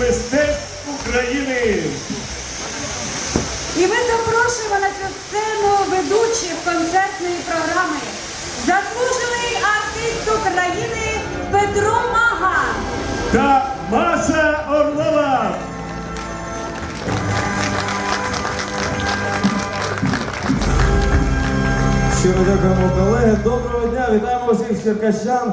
мистецтв України. І ми запрошуємо на цю сцену ведучих концертної програми. Заслужений артист України Петро Мага та Маша Орлова. Щиро дякуємо колеги. Доброго дня, вітаємо всіх черкащан.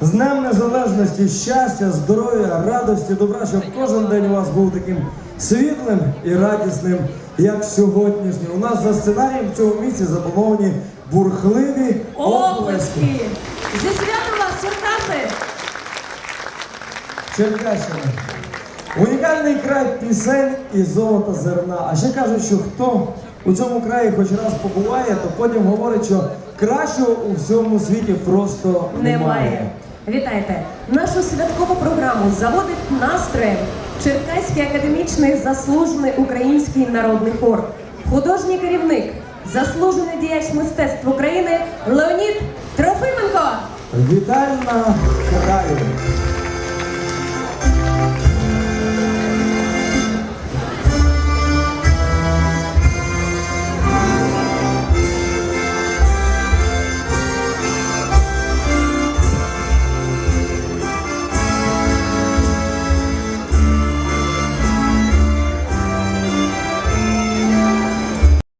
З Днем Незалежності, щастя, здоров'я, радості, добра, щоб кожен день у вас був таким світлим і радісним, як сьогоднішній. У нас за сценарієм в цьому місці заплановані бурхливі оплески. Зі святом вас, Черкаси! Черкащина. Унікальний край пісень і золота зерна. А ще кажуть, що хто у цьому краї хоч раз побуває, то потім говорить, що кращого у всьому світі просто немає. Немає. Вітайте! Нашу святкову програму заводить настроєм Черкаський академічний заслужений український народний хор, художній керівник, заслужений діяч мистецтв України Леонід Трофименко. Вітальна.